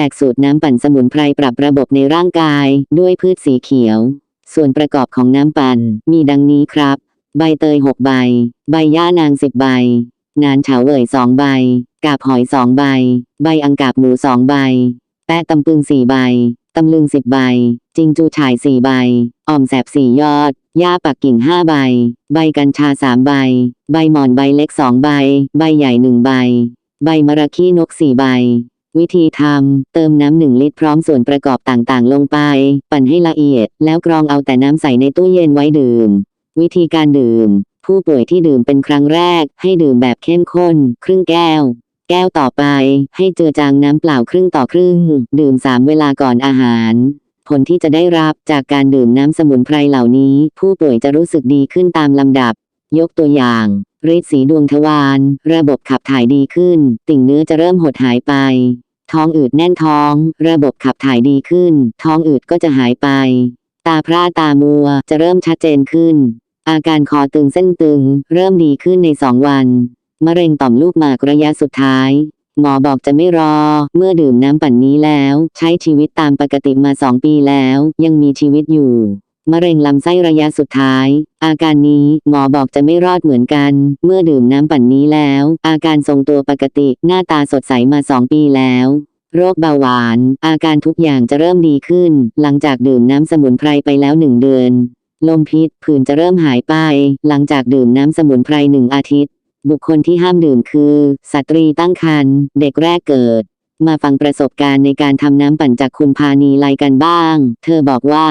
แจกสูตรน้ำปั่นสมุนไพรปรับระบบในร่างกาย ด้วยพืชสีเขียว ส่วนประกอบของน้ำปั่น มีดังนี้ครับ ใบเตย 6 ใบ ใบย่านาง 10 ใบ นานเฉาเว่ย2ใบ กาบหอย 2 ใบ ใบอังกาบหมู2ใบ แปะตำปึง 4 ใบตำลึง 10 ใบ จิงจูฉาย 4 ใบ อ่อมแสบ 4 ยอดย่าปักกิ่ง 5 ใบ ใบกัญชา 3 ใบ ใบหมอนใบเล็ก 2 ใบ ใบใหญ่ 1 ใบ ใบมะระขี้นก 4 ใบ วิธีทำ เติมน้ำหนึ่งลิตรพร้อมส่วนประกอบต่างๆ ลงไป ปั่นให้ละเอียด แล้วกรองเอาแต่น้ำใส่ในตู้เย็นไว้ดื่ม วิธีการดื่ม ผู้ป่วยที่ดื่มเป็นครั้งแรก ให้ดื่มแบบเข้มข้น ครึ่งแก้ว แก้วต่อไป ให้เจือจางน้ำเปล่าครึ่งต่อครึ่ง ดื่ม3เวลาก่อนอาหาร ผลที่จะได้รับจากการดื่มน้ำสมุนไพรเหล่านี้ ผู้ป่วยจะรู้สึกดีขึ้นตามลำดับ ยกตัวอย่างฤทธิ์สีดวงทวาร ระบบขับถ่ายดีขึ้น ติ่งเนื้อจะเริ่มหดหายไป ท้องอืดแน่นท้อง ระบบขับถ่ายดีขึ้น ท้องอืดก็จะหายไป ตาพร่าตามัวจะเริ่มชัดเจนขึ้น อาการคอตึงเส้นตึง เริ่มดีขึ้นในสองวัน มะเร็งต่อมลูกหมากระยะสุดท้าย หมอบอกจะไม่รอ เมื่อดื่มน้ำปั่นนี้แล้ว ใช้ชีวิตตามปกติมาสองปีแล้ว ยังมีชีวิตอยู่ มะเร็งลำไส้ระยะสุดท้าย อาการนี้หมอบอกจะไม่รอดเหมือนกัน เมื่อดื่มน้ำปั่นนี้แล้ว อาการทรงตัวปกติหน้าตาสดใสมาสองปีแล้ว โรคเบาหวาน อาการทุกอย่างจะเริ่มดีขึ้น หลังจากดื่มน้ำสมุนไพรไปแล้วหนึ่งเดือน ลมพิษผื่นจะเริ่มหายไป หลังจากดื่มน้ำสมุนไพรหนึ่งอาทิตย์ บุคคลที่ห้ามดื่มคือสตรีตั้งครรภ์เด็กแรกเกิดมาฟังประสบการณ์ในการทำน้ำปั่นจากคุณพานีไลกันบ้าง เธอบอกว่า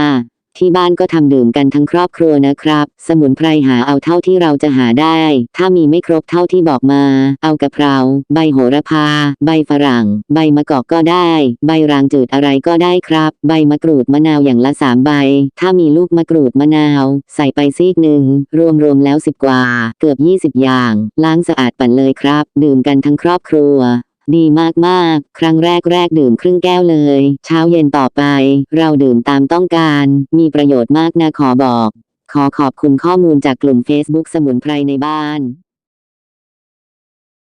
ที่บ้านก็ทำดื่มกันทั้งครอบครัวนะครับ สมุนไพรหาเอาเท่าที่เราจะหาได้ ถ้ามีไม่ครบเท่าที่บอกมา เอากะเพรา ใบโหระพา ใบฝรั่ง ใบมะกอกก็ได้ ใบรางจืดอะไรก็ได้ครับ ใบมะกรูดมะนาวอย่างละสามใบ ถ้ามีลูกมะกรูดมะนาว ใส่ไปซีกหนึ่ง รวมๆแล้วสิบกว่า เกือบ 20 อย่าง ล้างสะอาดปั่นเลยครับ ดื่มกันทั้งครอบครัว ดีมากๆ ครั้งแรกแรกดื่มครึ่งแก้วเลย เช้าเย็นต่อไป เราดื่มตามต้องการ มีประโยชน์มากนะขอบอก ขอขอบคุณข้อมูลจากกลุ่ม Facebook สมุนไพรในบ้าน